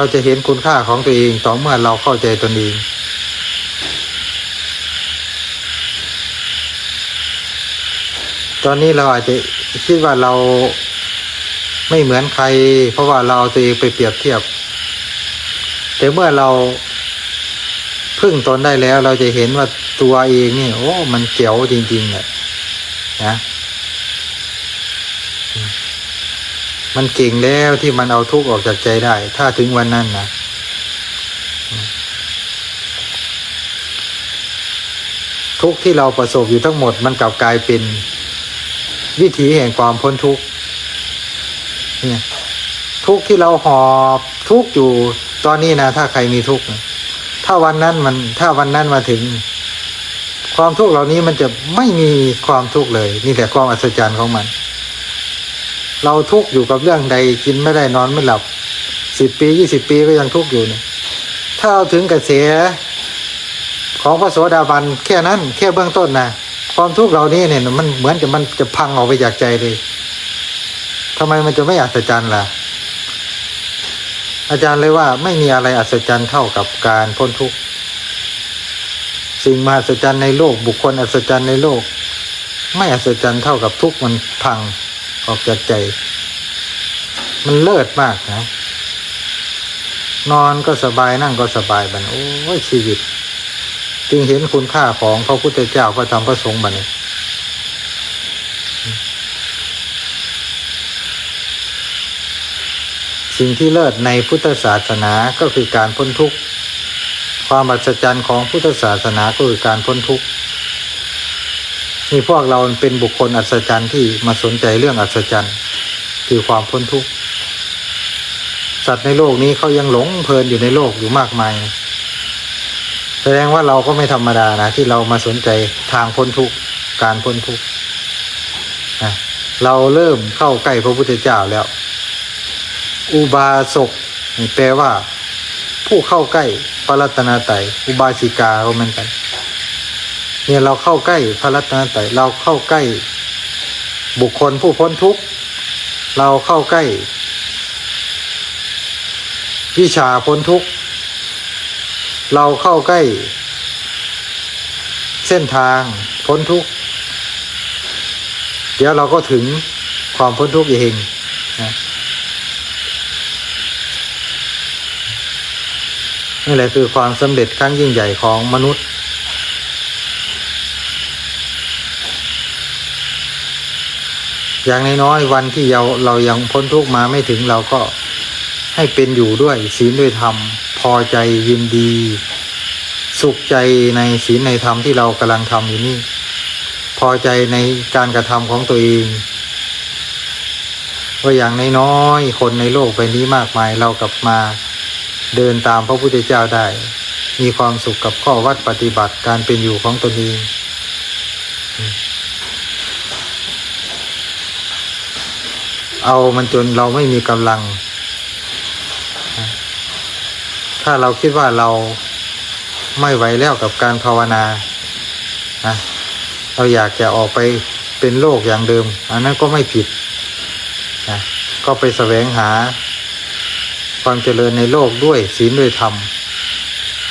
เราจะเห็นคุณค่าของตัวเองต่อเมื่อเราเข้าใจตนเองตอนนี้เราอาจจะคิดว่าเราไม่เหมือนใคร เพราะว่าเราตัวเองไปเปรียบเทียบ แต่เมื่อเราพึ่งตนได้แล้ว เราจะเห็นว่าตัวเองนี่โอ้ มันเจ๋วจริงๆเลยนะ มันเก่งแล้วที่มันเอาทุกข์ออกจากใจได้ ถ้าถึงวันนั้นนะทุกข์ที่เราประสบอยู่ทั้งหมดมันกลับกลายเป็น วิถีแห่งความพ้นทุกข์เนี่ยทุกข์ที่เราหอบทุกข์อยู่ตอนนี้นะถ้าใครมีทุกข์ถ้าวันนั้นมันถ้าวันนั้นมาถึง ความทุกข์เหล่านี้มันจะไม่มีความทุกข์เลย นี่แหละความอัศจรรย์ของมัน เราทุกข์อยู่กับเรื่องใดกินไม่ได้นอนไม่หลับสิบปียี่สิบปีก็ยังทุกข์อยู่เนี่ยถ้าเอาถึงกระแสของพระโสดาบันแค่นั้นแค่เบื้องต้นนะความทุกข์เหล่านี้เนี่ยมันเหมือนกับมันจะพังออกไปจากใจเลยทำไมมันจะไม่อัศจรรย์ล่ะ อาจารย์เลยว่าไม่มีอะไรอัศจรรย์เท่ากับการพ้นทุกข์สิ่งมหัศจรรย์ในโลก บุคคลอัศจรรย์ในโลก ไม่อัศจรรย์เท่ากับทุกข์มันพัง ออกจากใจ มันเลิศมากนะ นอนก็สบายนั่งก็สบายบันโอ้ยชีวิต จึงเห็นคุณค่าของพระพุทธเจ้าพระธรรมพระสงฆ์บัดนี้สิ่งที่เลิศในพุทธศาสนาก็คือการพ้นทุกข์ ความอัศจรรย์ของพุทธศาสนาก็คือการพ้นทุกข์ นี่พวกเราเป็นบุคคลอัศจรรย์ที่มาสนใจเรื่องอัศจรรย์ คือความพ้นทุกข์สัตว์ในโลกนี้เขายังหลงเพลินอยู่ในโลกอยู่มากมาย แสดงว่าเราก็ไม่ธรรมดานะที่เรามาสนใจทางพ้นทุกข์การพ้นทุกข์นะเราเริ่มเข้าใกล้พระพุทธเจ้าแล้ว อุบาสกแปลว่า ผู้เข้าใกล้พระรัตนตรัยอุบาสิกาก็เหมือนกัน เนี่ยเราเข้าใกล้พระรัตนตรัยเราเข้าใกล้ บุคคลผู้พ้นทุกข์ เราเข้าใกล้ วิชาพ้นทุกข์ เราเข้าใกล้ เส้นทางพ้นทุกข์ เดี๋ยวเราก็ถึงความพ้นทุกข์เองนะนี่แหละคือความสำเร็จครั้งยิ่งใหญ่ของมนุษย์ อย่างน้อยๆวันที่เราเรายังพ้นทุกมาไม่ถึงเราก็ให้เป็นอยู่ด้วยศีลด้วยธรรม พอใจยินดี สุขใจในศีลในธรรมที่เรากำลังทำอยู่นี่ พอใจในการกระทำของตัวเองว่าอย่างน้อยๆคนในโลกใบนี้มากมายเรากลับมา เดินตามพระพุทธเจ้าได้ มีความสุขกับข้อวัดปฏิบัติการเป็นอยู่ของตนเอง เอามันจนเราไม่มีกำลัง ถ้าเราคิดว่าเราไม่ไหวแล้วกับการภาวนานะเราอยากจะออกไปเป็นโลกอย่างเดิม อันนั้นก็ไม่ผิดนะก็ไปแสวงหา ความเจริญในโลกด้วยศีลด้วยธรรม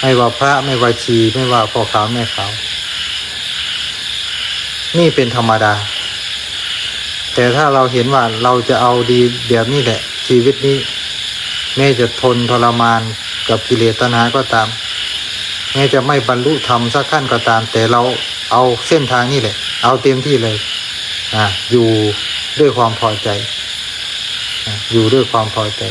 ไม่ว่าพระไม่ว่าชีไม่ว่าพ่อขาวแม่ขาว นี่เป็นธรรมดา แต่ถ้าเราเห็นว่าเราจะเอาดีแบบนี้แหละ ชีวิตนี้ แม้จะทนทรมานกับกิเลสตัณหาก็ตาม แม้จะไม่บรรลุธรรมสักขั้นก็ตาม แต่เราเอาเส้นทางนี้แหละ เอาเต็มที่เลยอะอยู่ด้วยความพอใจอะอยู่ด้วยความพอใจ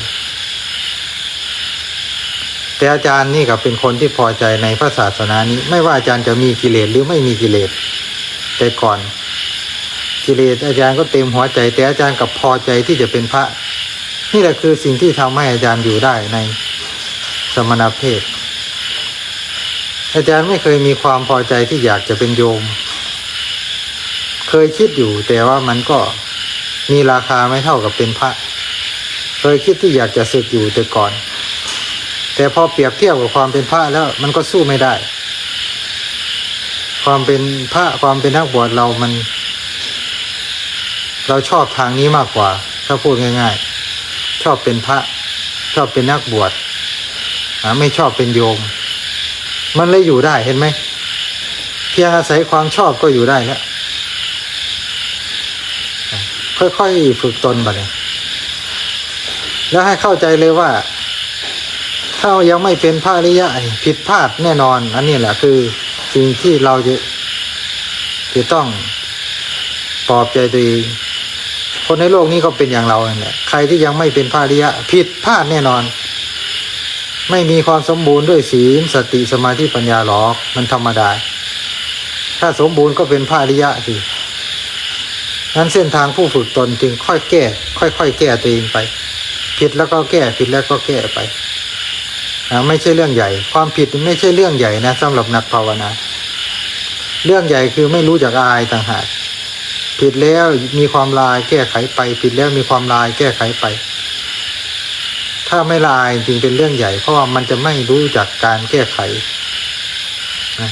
แต่อาจารย์นี่ก็เป็นคนที่พอใจในพระศาสนานี้ ไม่ว่าอาจารย์จะมีกิเลสหรือไม่มีกิเลส แต่ก่อน กิเลสอาจารย์ก็เต็มหัวใจ แต่อาจารย์กับพอใจที่จะเป็นพระ นี่แหละคือสิ่งที่ทำให้อาจารย์อยู่ได้ในสมณเพศ อาจารย์ไม่เคยมีความพอใจที่อยากจะเป็นโยม เคยคิดอยู่แต่ว่ามันก็มีราคาไม่เท่ากับเป็นพระ เคยคิดที่อยากจะศึกอยู่แต่ก่อน แต่พอเปรียบเทียบกับความเป็นพระแล้วมันก็สู้ไม่ได้ ความเป็นพระความเป็นนักบวชเรามัน เราชอบทางนี้มากกว่า ถ้าพูดง่าย ๆ ชอบเป็นพระ ชอบเป็นนักบวชไม่ชอบเป็นโยม มันเลยอยู่ได้เห็นไหมเพียงอาศัยความชอบก็อยู่ได้แล้วค่อยๆฝึกตนไปเลยแล้วให้เข้าใจเลยว่า ถ้ายังไม่เป็นพระอริยะผิดพลาดแน่นอน อันนี้แหละคือสิ่งที่เราจะจะต้องปลอบใจตัวเอง คนในโลกนี้ก็เป็นอย่างเรานั่นแหละใครที่ยังไม่เป็นพระริยะผิดพลาดแน่นอน ไม่มีความสมบูรณ์ด้วยศีลสติสมาธิปัญญาหรอกมันธรรมดา ถ้าสมบูรณ์ก็เป็นพระริยะสินั้นเส้นทางผู้ฝึกตนจึงค่อยแก้ ค่อยๆแก้ตัวเองไป ผิดแล้วก็แก้ผิดแล้วก็แก้ไปอ่าไม่ใช่เรื่องใหญ่ ความผิดไม่ใช่เรื่องใหญ่นะสำหรับนักภาวนา เรื่องใหญ่คือไม่รู้จักอายต่างหาก ผิดแล้วมีความลายแก้ไขไป ผิดแล้วมีความลายแก้ไขไป ถ้าไม่ลายจริงเป็นเรื่องใหญ่ เพราะว่ามันจะไม่รู้จักการแก้ไขนะ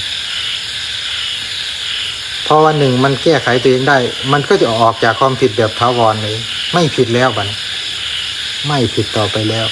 พอวันหนึ่งมันแก้ไขตัวเองได้ มันก็จะออกจากความผิดแบบถาวรเลย ไม่ผิดแล้วบันไม่ผิดต่อไปแล้ว